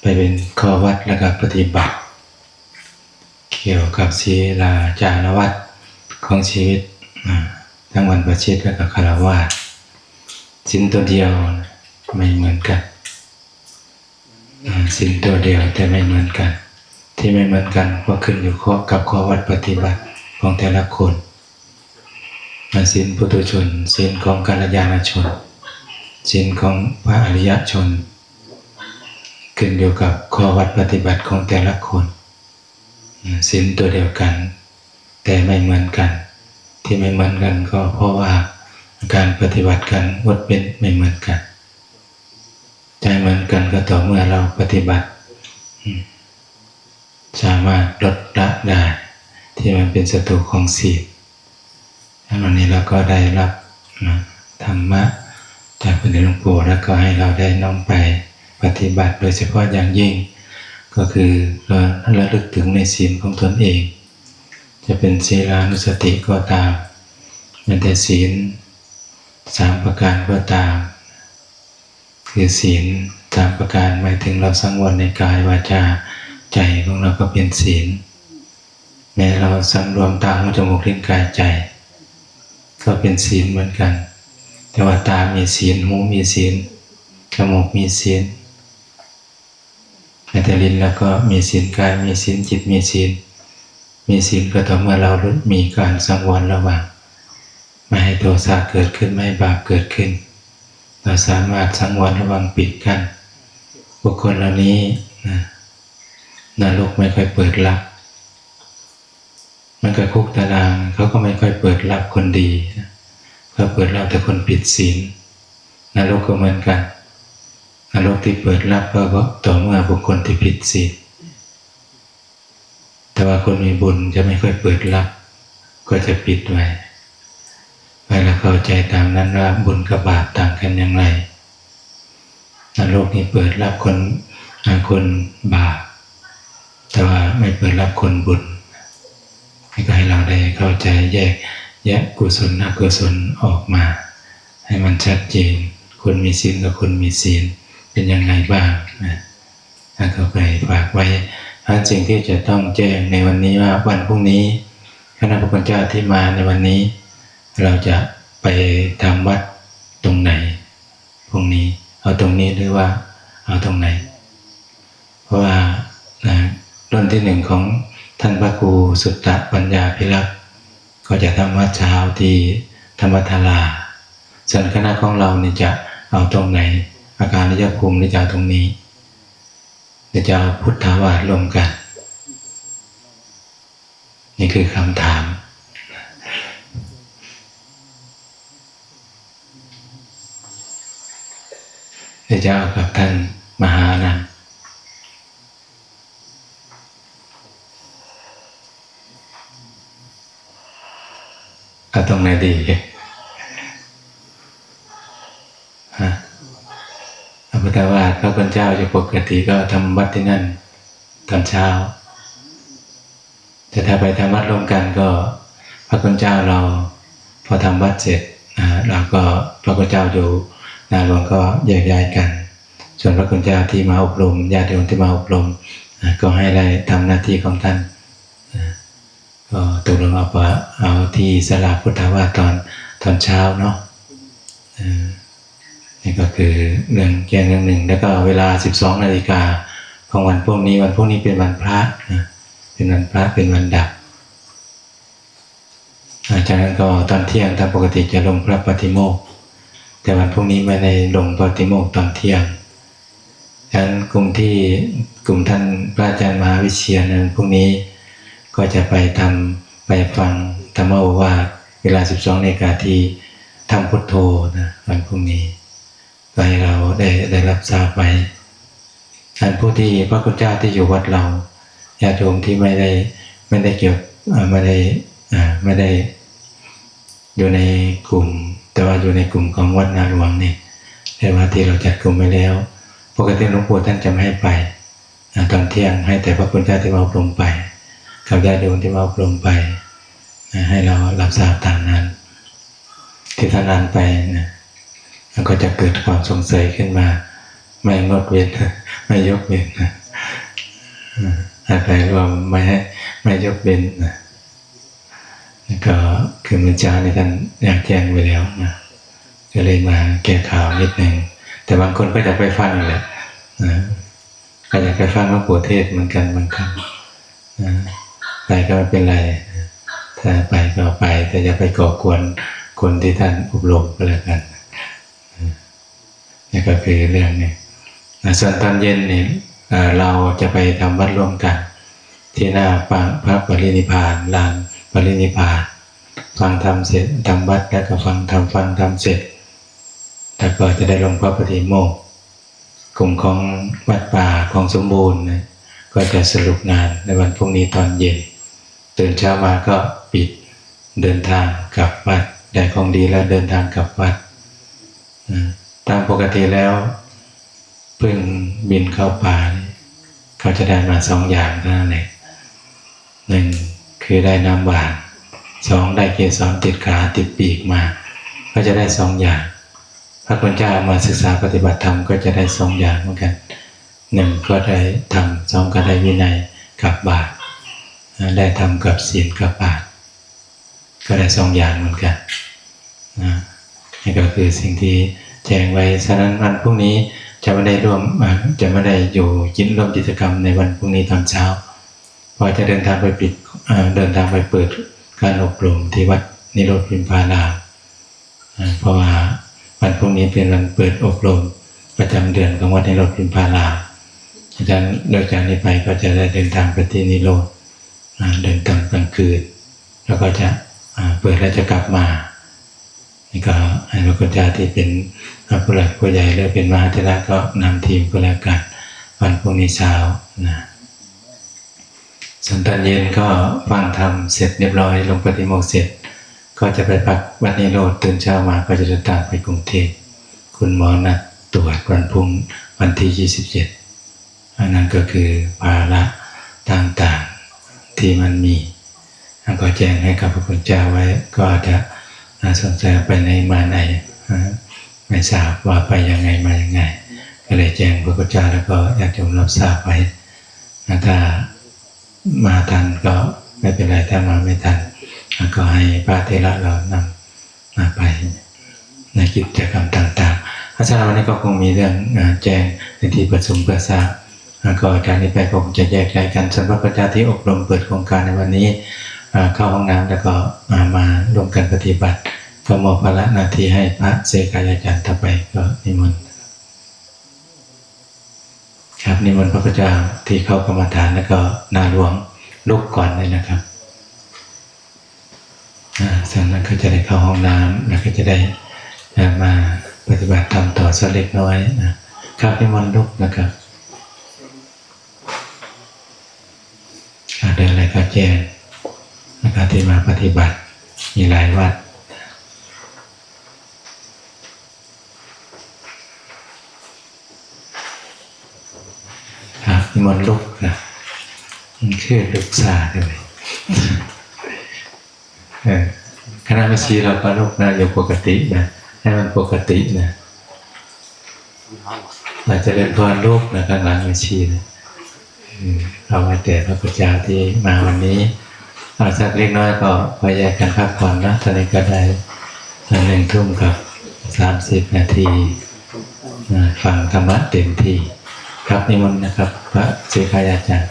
ไปเป็นข้อวัดแล้วก็ปฏิบัติ เกี่ยวกับศีลาจารวัดของชีวิตทั้งวันประชิตแล้วก็คารวะสินตัวเดียวไม่เหมือนกันสินตัวเดียวแต่ไม่เหมือนกัน ที่ไม่เหมือนกันก็ขึ้นอยู่ข้อกับข้อวัดปฏิบัติของแต่ละคนอ่าสินปุถุชนสินของกัลยาณชนสินของพระอริยชน ขึ้นอยู่กับข้อวัดปฏิบัติของแต่ละคนศีลตัวเดียวกัน แต่ไม่เหมือนกัน ที่ไม่เหมือนกันก็เพราะว่าการปฏิบัติกันงดเป็นไม่เหมือนกันใจเหมือนกันก็ต่อเมื่อเราปฏิบัติ สามารถลดละได้ที่มันเป็นศัตรูของศีลแล้ววันนี้เราก็ได้รับธรรมะจากพระเดชหลวงปู่แล้วก็ให้เราได้น้อมไป ปฏิบัติโดยเฉพาะอย่างยิ่ง ก็คือเราระลึกถึงในศีลของตนเอง จะเป็นศีลานุสติก็ตามแม้แต่ศีลสามประการก็ตาม คือศีลสามประการหมายถึงเราสังวรในกายวาจาใจของเราก็เป็นศีลแม้เราสำรวมตาหูจมูกลิ้นกายใจ ก็เป็นศีลเหมือนกัน แต่ว่าตามีศีลหูมีศีลจมูกมีศีล แต่ลิ้นแล้วก็มีศีลกายมีศีลจิตมีศีลมีศีลก็ต่อเมื่อเรามีการสังวรระวังไม่ให้โทสะเกิดขึ้นไม่ให้บาปเกิดขึ้น เราสามารถสังวรระวังปิดกันบุคคลเหล่านี้นะนรกไม่ค่อยเปิดรับ มันก็คุกตารางเขาก็ไม่ค่อยเปิดรับคนดีนะเขาเปิดรับแต่คนผิดศีลนรกก็เหมือนกัน นรกที่เปิดรับก็ต่อเมื่อบุคคลที่ผิดศีลแต่ว่าคนมีบุญจะไม่ค่อยเปิดรับ ก็จะปิดไว้ให้เราเข้าใจตามนั้นว่าบุญกับบาปต่างกันอย่างไรนรกนี่เปิดรับคนคนบาปแต่ว่าไม่เปิดรับคนบุญให้ก็ให้เราได้เข้าใจแยกแยกกุศลอกุศลออกมา ให้มันชัดเจนคนมีศีลกับคนมีศีล เป็นยังไงบ้างนะแล้วก็ไปฝากไว้อันสิ่งที่จะต้องแจ้งในวันนี้ว่าวันพรุ่งนี้คณะพระคุณเจ้าที่มาในวันนี้ เราจะไปทำวัดตรงไหนพรุ่งนี้ เอาตรงนี้หรือว่า เอาตรงไหน เพราะว่านะรุ่นที่หนึ่งของท่านพระครูสุตตะปัญญาพิรักษ์ก็จะทำวัดเช้าที่ธรรมทาราส่วนคณะของเราเนี่ยจะเอาตรงไหน อาการนิยภูมิหรือจาตรงนี้หรือจะเอาพุทธาวาสรวมกัน นี่คือคำถามหรือจะเอากับท่านมหานันท์เอาตรงไหนดีฮะ พุทธวาสพระคุณเจ้าจะปกติก็ทำวัดที่นั่นตอนเช้า แต่ถ้าไปทำวัดร่วมกันก็ พระคุณเจ้าเราพอทำวัดเสร็จเราก็พระคุณเจ้าอยู่นาหลวงก็แยกย้ายกัน ส่วนพระคุณเจ้าที่มาอบรมญาติโยมที่มาอบรมก็ให้ได้ทำหน้าที่ของท่านก็ตกลงเอาว่าเอาที่สลาพุทธวาสตอนตอนเช้าเนาะ นี่ก็คือเรื่องแก้เรื่องหนึ่งแล้วก็เวลา 12นาฬิกาของวันพวกนี้วันพวกนี้เป็นวันพระนะเป็นวันพระเป็นวันดับจากนั้นก็ตอนเที่ยงตามปกติจะลงพระปฏิโมกข์แต่วันพวกนี้ไม่ได้ลงปฏิโมกข์ตอนเที่ยงฉะนั้นกลุ่มที่กลุ่มท่านพระอาจารย์มหาวิเชียรนั้นพวกนี้ก็จะไปทำไปฟังธรรมโอวาทเวลา 12นาฬิกาที่ทำพุทโธนะวันพรุ่งนี้ ให้เราได้ได้รับทราบไว้ท่านผู้ที่พระคุณเจ้าที่อยู่วัดเราญาติโยมที่ไม่ได้ไม่ได้เกี่ยวไม่ได้ไม่ได้ อยู่ในกลุ่ม แต่ว่าอยู่ในกลุ่มของวัดนาหลวงนี่แต่ว่าที่เราจัดกลุ่มไว้แล้ว ปกติหลวงปู่ท่านจะไม่ให้ไปอตอนเที่ยงให้แต่พระคุณเจ้าที่มาอบรมไปกับญาติโยมที่มาอบรมไปให้เรารับทราบตามนั้น ที่ท่านนานไปนะ มันก็จะเกิดความสงสัยขึ้นมา ไม่งดเว้นไม่ยกเว้นนะอะไรรวมไม่ให้ไม่ยกเว้นนะแล้วก็คือมือจ้าในท่านอยากแจ้งไว้แล้วนะก็เลยมาแก้ข่าวนิดหนึ่งแต่บางคนก็จะไปฟังแหละนะก็อยากไปฟังหลวงปู่เทศเหมือนกันบางครั้งนะไปก็ไม่เป็นไรถ้าไปก็ไปแต่อย่าไปก่อกวนคนที่ท่านอบรมก็แล้วกัน นี่ก็คือเรื่องนี้ส่วนตอนเย็นนี่เอ่อเราจะไปทำวัดร่วมกัน ที่หน้าปางพระปรินิพพานลานปรินิพานฟังธรรมเสร็จทำวัดแล้วก็ฟังธรรมฟังธรรมเสร็จแล้วก็จะได้ลงพระปฏิโมกข์กลุ่มของวัดป่าของสมบูรณ์นะก็จะสรุปงานในวันพรุ่งนี้ตอนเย็นตื่นเช้ามาก็ปิดเดินทางกลับวัดได้ของดีแล้วเดินทางกลับวัดอืม ตามปกติแล้วเพิ่งบินเข้าป่านี่เขาจะได้มาสองอย่างเท่านั้นเองหนึ่งคือได้น้ำหวานสองได้เกสรติดขาติดปีกมา ก็จะได้สองอย่าง พระคุณเจ้ามาศึกษาปฏิบัติธรรมก็จะได้สองอย่างเหมือนกันหนึ่งก็ได้ทำสองก็ได้วินัยกับบาตรได้ทำกับศีลกับบาตรก็ได้สองอย่างเหมือนกันนะนี่ก็คือสิ่งที่ แจงไว้ฉะนั้นวันพรุ่งนี้จะไม่ได้ร่วมจะไม่ได้อยู่กินร่วมกิจกรรมในวันพรุ่งนี้ตอนเช้าเพราจะเดินทางไปปิดเดินทางไปเปิดการอบรมที่วัดนิโรธพิมพาราเพราะว่าวันพรุ่งนี้เป็นวันเปิดอบรมประจำเดือนของวัดนิโรธพิมพาราอาจารย์โดยจากนี้ไปก็จะได้เดินทางไปที่นิโรธเดินตอนกลางคืน แล้วก็จะเปิดแล้วจะกลับมานี่ก็ นุคุณจาที่เป็นผู้หลักผู้ใหญ่หรือเป็นมหาเถระก็นำทีมก็แล้วกันวันพรุ่งนี้เช้านะส่วนตอนเย็นก็ฟังธรรมเสร็จเรียบร้อยลงปฏิโมกเสร็จ ก็จะไปพักวันนิโรธตื่นเช้ามาก็จะเดินทางไปกรุงเทพคุณหมอนัดตรวจวันพรุ่งวันที่ 27อันนั้นก็คือภาระต่างๆที่มันมีก็แจ้งให้กับพระคุณเจ้าไว้ก็จะน่า สนใจไปในมาไหนไม่ทราบว่าไปยังไงมายังไง ก็เลยแจ้งพระพุทธเจ้าแล้วก็อยากจะรับทราบไว้นะถ้ามาทันก็ไม่เป็นไรถ้ามาไม่ทันก็ให้พระเทระเรานำมาไปในกิจกรรมต่างๆอาจารย์วันนี้ก็คงมีเรื่องแจ้งในที่ประชุมเพื่อทราบแล้วก็การนี้ไปคงจะแยกย้ายกันสำหรับประชาที่อบรมเปิดโครงการในวันนี้ เข้าห้องน้ำแล้วก็มามาร่วมกันปฏิบัติก็มอบภาระหน้าที่ให้พระเสกายอาจารย์ต่อไปก็นิมนต์ครับนิมนต์พระพุทธเจ้าที่เข้ากรรมฐานแล้วก็นาหลวงลุกก่อนเลยนะครับอ่าจากนั้นก็จะได้เข้าห้องน้ำแล้วก็จะได้มาปฏิบัติธรรมต่อสักเล็กน้อยนะครับนิมนต์ลุกนะครับอ่าเดินอะไรก็แจ้ง นะครับที่มาปฏิบัติมีหลายวัดครันิมนต์ลูกนะมันชื่อลูกซาด้วยคณะม่ชีเราก็ลูกนะอยู่ปกตินะให้มันปกตินะเราจะเรียนพรลูกนะข้างหลังม่ชีนะเรามาแต่พระพุทธเจ้าที่มาวันนี้ เอาสักเล็กน้อยก็พอแยกกันพักผ่อนนะตอนนี้ก็ได้หนึ่งทุ่มกับสามสิบนาทีนะฟังธรรมะเต็มที่ ครับนิมนต์นะครับ พระเจ้ายาจารย์